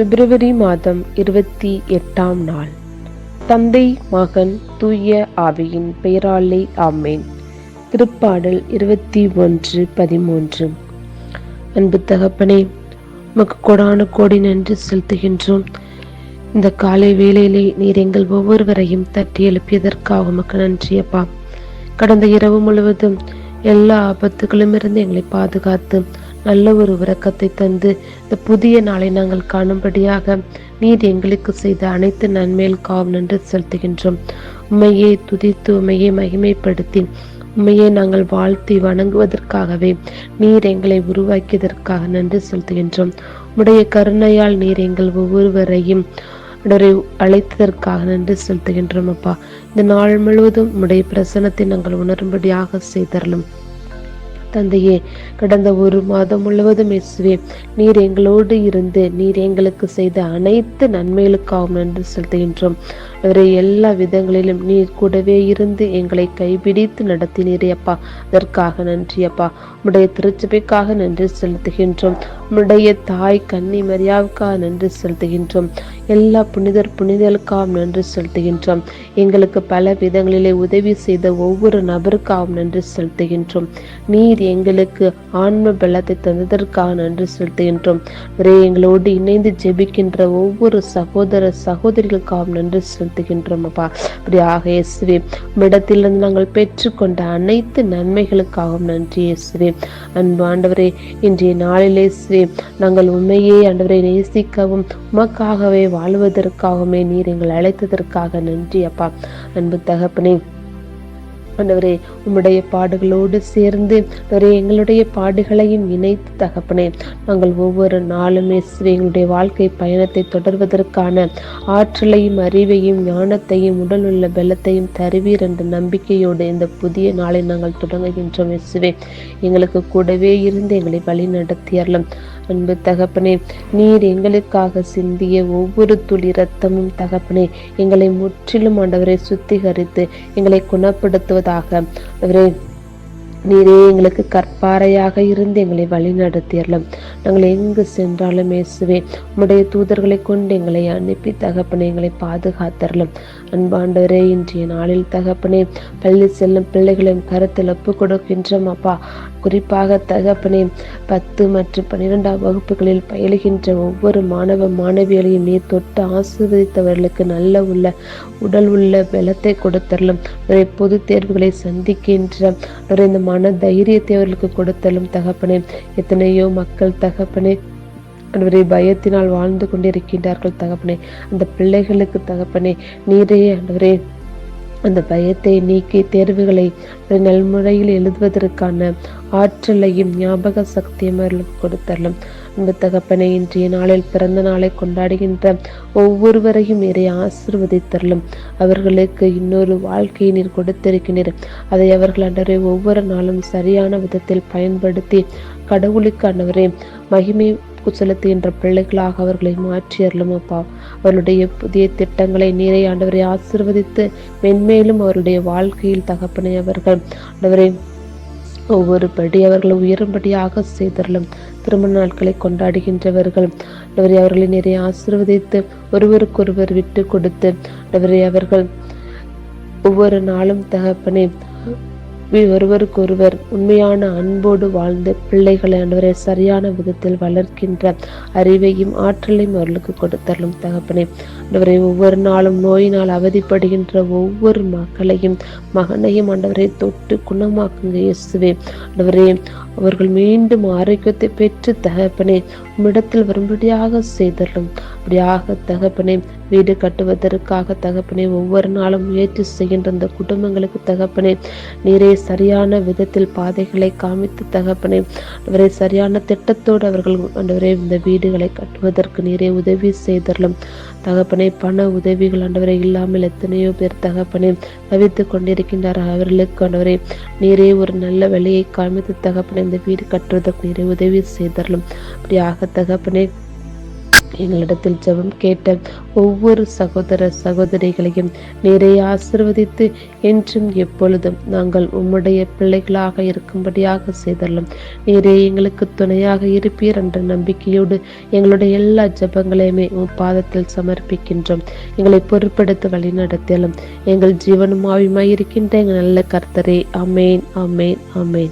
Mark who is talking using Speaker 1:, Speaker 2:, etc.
Speaker 1: பிப்ரவரி மாதம் இருபத்தி எட்டாம் நாள். தந்தை மகன் தூய ஆவியின் பெயராலே ஆமேன். திருப்பாடல் இருபத்தி ஒன்று பதிமூன்று. அன்பு தகப்பனே உமக்கு கொடான கோடி நன்றி செலுத்துகின்றோம். இந்த காலை வேளையிலே நீர் எங்கள் ஒவ்வொருவரையும் தட்டி எழுப்பியதற்காக உமக்கு நன்றியப்பா கடந்த இரவு முழுவதும் எல்லா ஆபத்துகளும் இருந்து எங்களை பாதுகாத்து நல்ல ஒரு உறக்கத்தை தந்து இந்த புதிய நாளை நாங்கள் காணும்படியாக நீர் எங்களுக்கு செய்த அனைத்து நன்மைகளுக்காகவும் நன்றி செலுத்துகின்றோம். உண்மையை துதித்து உண்மையை மகிமைப்படுத்தி உண்மையை நாங்கள் வாழ்த்தி வணங்குவதற்காகவே நீர் எங்களை உருவாக்கியதற்காக நன்றி செலுத்துகின்றோம். உடைய கருணையால் நீர் எங்கள் ஒவ்வொருவரையும் ஆண்டவரை அழைத்ததற்காக நன்றி செலுத்துகின்றோம் அப்பா. இந்த நாள் முழுவதும் உடைய பிரசனத்தை நாங்கள் உணரும்படியாக செய்தரலும். தந்தையே கடந்த ஒரு மாதம் முழுவதும் இயேசுவே நீர் எங்களோடு இருந்து நீர் எங்களுக்கு செய்த அனைத்து நன்மைகளுக்காகவும் நன்றி செலுத்துகின்றோம். அவரை எல்லா விதங்களிலும் நீர் கூடவே இருந்து எங்களை கைபிடித்து நடத்தினீரே அப்பா. அதற்காக நன்றி அப்பா. உடைய திருச்சபைக்காக நன்றி செலுத்துகின்றோம். உடைய தாய் கன்னி மரியாவுக்காக நன்றி செலுத்துகின்றோம். எல்லா புனிதர் புனிதர்களுக்காகவும் நன்றி செலுத்துகின்றோம். எங்களுக்கு பல விதங்களிலே உதவி செய்த ஒவ்வொரு நபருக்காகவும் நன்றி செலுத்துகின்றோம். நீர் எங்களுக்கு ஆன்ம பலத்தை தந்ததற்காக நன்றி செலுத்துகின்றோம். எங்களோடு இணைந்து ஜெபிக்கின்ற ஒவ்வொரு சகோதர சகோதரிகளுக்காகவும் நன்றி செலுத்து அப்பா அப்படியாக இயேசுவே உம்மிடத்திலிருந்து நாங்கள் பெற்றுக்கொண்ட அனைத்து நன்மைகளுக்காகவும் நன்றி இயேசுவே. அன்பு ஆண்டவரே இன்றைய நாளிலே இயேசுவே நாங்கள் உண்மையே ஆண்டவரை நேசிக்கவும் உமக்காகவே வாழ்வதற்காகவுமே நீர் எங்கள் அழைத்ததற்காக நன்றி அப்பா. அன்பு தகப்பனே தகப்பனவரே உம்முடைய பாடுகளோடு சேர்ந்து எங்களுடைய பாடுகளையும் இணைத்து தகப்பனே. நாங்கள் ஒவ்வொரு நாளுமே எங்களுடைய வாழ்க்கை பயணத்தை தொடர்வதற்கான ஆற்றலையும் அறிவையும் ஞானத்தையும் உடல் உள்ள பலத்தையும் தருவீர் என்ற நம்பிக்கையோடு இந்த புதிய நாளை நாங்கள் தொடங்குகின்றோம் எஸ்வே எங்களுக்கு கூடவே இருந்து எங்களை வழி நடத்தியறலாம் அன்பு தகப்பனே நீர் எங்களுக்காக சிந்திய ஒவ்வொரு துளி ரத்தமும் தகப்பனே எங்களை முற்றிலும் ஆண்டவரை சுத்திகரித்து எங்களை குணப்படுத்துவதாக. அவரே நீரே எங்களுக்கு கற்பாறையாக இருந்து எங்களை வழி நடத்தியறலாம் நாங்கள் எங்கு சென்றாலும் இயேசுவே உம்முடைய தூதர்களை கொண்டு எங்களை அனுப்பி தகப்பனை எங்களை பாதுகாத்தரலாம். அன்பாண்டவரே இன்றைய நாளில் தகப்பனே பள்ளி செல்லும் பிள்ளைகளையும் கருத்தில் ஒப்பு கொடுக்கின்றோம் அப்பா. குறிப்பாக தகப்பனே பத்து மற்றும் பன்னிரெண்டாம் வகுப்புகளில் பயிலுகின்ற ஒவ்வொரு மாணவ மாணவிகளையும் நீர் தொட்டு ஆசீர்வதித்தவர்களுக்கு நல்ல உள்ள உடல் உள்ள பலத்தை கொடுத்தரலும். பொது தேர்வுகளை சந்திக்கின்ற இந்த மன தைரியத்தை அவர்களுக்கு கொடுத்தலும் தகப்பனே. எத்தனையோ மக்கள் தகப்பனே அன்றுவரை பயத்தினால் வாழ்ந்து கொண்டிருக்கின்றார்கள் தகப்பனே. அந்த பிள்ளைகளுக்கு தகப்பனே நீரே அன்றுவரே அந்த பயத்தை நீக்கி தேர்வுகளை நல்முறையில் எழுதுவதற்கான ஆற்றலையும் ஞாபக சக்தியும் அவர்களுக்கு கொடுத்தரலும். அன்பு தகப்பனை இன்றைய நாளில் பிறந்த நாளை கொண்டாடுகின்ற ஒவ்வொருவரையும் இறை ஆசிர்வதித்தரலும். அவர்களுக்கு இன்னொரு வாழ்க்கையை நீர் கொடுத்திருக்கின்றீர் அதை அவர்கள் அன்றரை ஒவ்வொரு நாளும் சரியான விதத்தில் பயன்படுத்தி கடவுளுக்கு அன்றவரே மகிமை செலுத்துகின்ற பிள்ளைகளாக அவர்களை மாற்றி அருளும் அப்பா. அவருடைய புதிய திட்டங்களை நீரை ஆண்டவரை ஆசிர்வதித்து மென்மேலும் அவருடைய வாழ்க்கையில் தகப்பனை அவர்கள் ஆண்டவரை ஒவ்வொரு படி அவர்களை உயரும்படியாக செய்தரலும் திருமண நாட்களை கொண்டாடுகின்றவர்கள். அவரை அவர்களை நிறைய ஆசிர்வதித்து ஒருவருக்கொருவர் விட்டு கொடுத்து அவரை அவர்கள் ஒவ்வொரு நாளும் தகப்பனே ஒருவருக்கொருவர் உண்மையான அன்போடு வாழ்ந்து பிள்ளைகளை ஆண்டவரை சரியான விதத்தில் வளர்க்கின்ற அறிவையும் ஆற்றலையும் அவர்களுக்கு கொடுத்தரலும் தகப்பனே. ஆண்டவரை ஒவ்வொரு நாளும் நோயினால் அவதிப்படுகின்ற ஒவ்வொரு மக்களையும் மகனையும் ஆண்டவரை தொட்டு குணமாக்குங்க இயேசுவே. ஆண்டவரே அவர்கள் மீண்டும் ஆரோக்கியத்தை பெற்று தகப்பனே உம்மிடத்தில் வரும்படியாக செய்தரலும் அப்படியாக தகப்பனே வீடு கட்டுவதற்காக தகப்பனே ஒவ்வொரு நாளும் முயற்சி செய்கின்ற அந்த குடும்பங்களுக்கு தகப்பனே நீரே சரியான விதத்தில் பாதைகளை காமித்து தகப்பனே அவரை சரியான திட்டத்தோடு அவர்கள் ஆண்டவரே இந்த வீடுகளை கட்டுவதற்கு நீரே உதவி செய்தரலும். தகப்பனை பண உதவிகள் ஆண்டவரை இல்லாமல் எத்தனையோ பேர் தகப்பனை தவித்து கொண்டிருக்கின்றார் அவர்களுக்கு ஆண்டவரை நீரே ஒரு நல்ல வழியை காமித்து தகப்பனை இந்த வீடு கட்டுவதற்கு நீரே உதவி செய்தரலும். அப்படியாக தகப்பனே எங்களிடத்தில் ஜெபம் கேட்ட ஒவ்வொரு சகோதர சகோதரிகளையும் நிறைய ஆசிர்வதித்து என்றும் எப்பொழுதும் நாங்கள் உம்முடைய பிள்ளைகளாக இருக்கும்படியாக செய்தள்ளும் நீரே எங்களுக்கு துணையாக இருப்பீர் என்ற நம்பிக்கையோடு எங்களுடைய எல்லா ஜெபங்களையுமே உம் பாதத்தில் சமர்ப்பிக்கின்றோம். எங்களை பொறுப்படுத்த வழிநடத்தலும் எங்கள் ஜீவனும் ஆவியுமாய் இருக்கின்ற எங்கள் நல்ல கர்த்தரே. அமேன் அமேன் அமேன்